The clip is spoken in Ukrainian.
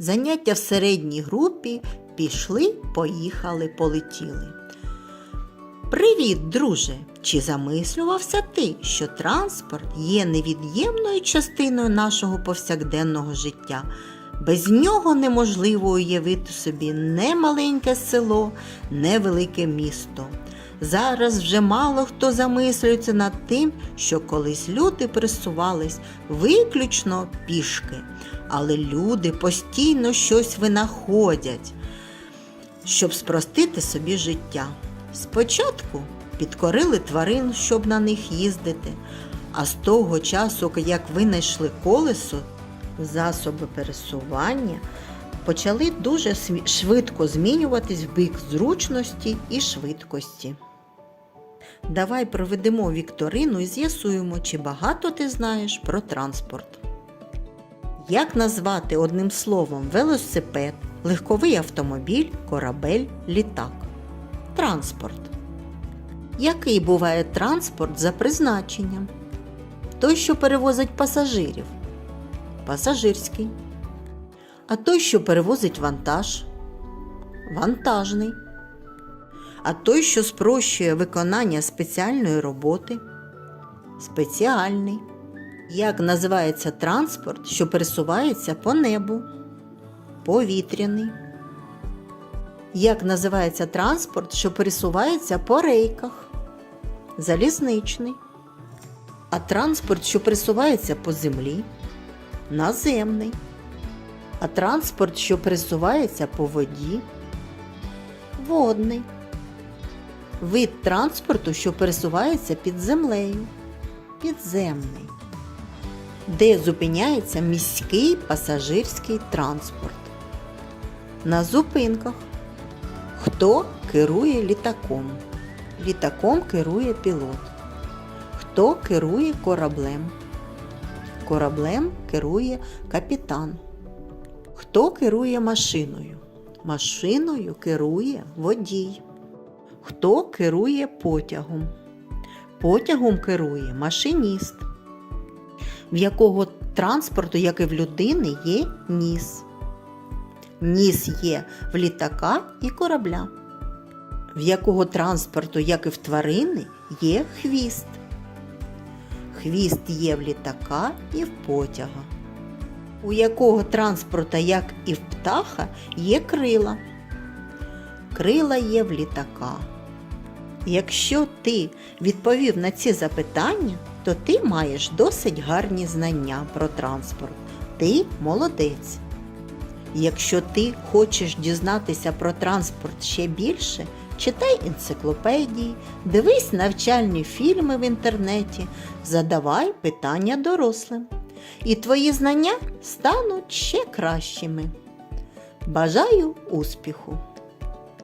Заняття в середній групі пішли, поїхали, полетіли. Привіт, друже! Чи замислювався ти, що транспорт є невід'ємною частиною нашого повсякденного життя? Без нього неможливо уявити собі не маленьке село, не велике місто. Зараз вже мало хто замислюється над тим, що колись люди пересувались виключно пішки, але люди постійно щось винаходять, щоб спростити собі життя. Спочатку підкорили тварин, щоб на них їздити, а з того часу, як винайшли колесо, засоби пересування, почали дуже швидко змінюватись в бік зручності і швидкості. Давай проведемо вікторину і з'ясуємо, чи багато ти знаєш про транспорт. Як назвати одним словом велосипед, легковий автомобіль, корабель, літак? Транспорт. Який буває транспорт за призначенням? Той, що перевозить пасажирів. Пасажирський. А той, що перевозить вантаж. Вантажний. А той, що спрощує виконання спеціальної роботи. Спеціальний. Як називається транспорт, що пересувається по небу? Повітряний. Як називається транспорт, що пересувається по рейках? Залізничний. А транспорт, що пересувається по землі? Наземний. А транспорт, що пересувається по воді? Водний. Вид транспорту, що пересувається під землею? Підземний. Де зупиняється міський пасажирський транспорт? На зупинках. Хто керує літаком? Літаком керує пілот. Хто керує кораблем? Кораблем керує капітан. Хто керує машиною? Машиною керує водій. Хто керує потягом? Потягом керує машиніст. В якого транспорту, як і в людини, є ніс. Ніс є в літака і корабля. В якого транспорту, як і в тварини, є хвіст. Хвіст є в літака і в потяга. У якого транспорта, як і в птаха, є крила. Крила є в літака. Якщо ти відповів на ці запитання, то ти маєш досить гарні знання про транспорт. Ти молодець. Якщо ти хочеш дізнатися про транспорт ще більше, читай енциклопедії, дивись навчальні фільми в інтернеті, задавай питання дорослим. І твої знання стануть ще кращими. Бажаю успіху!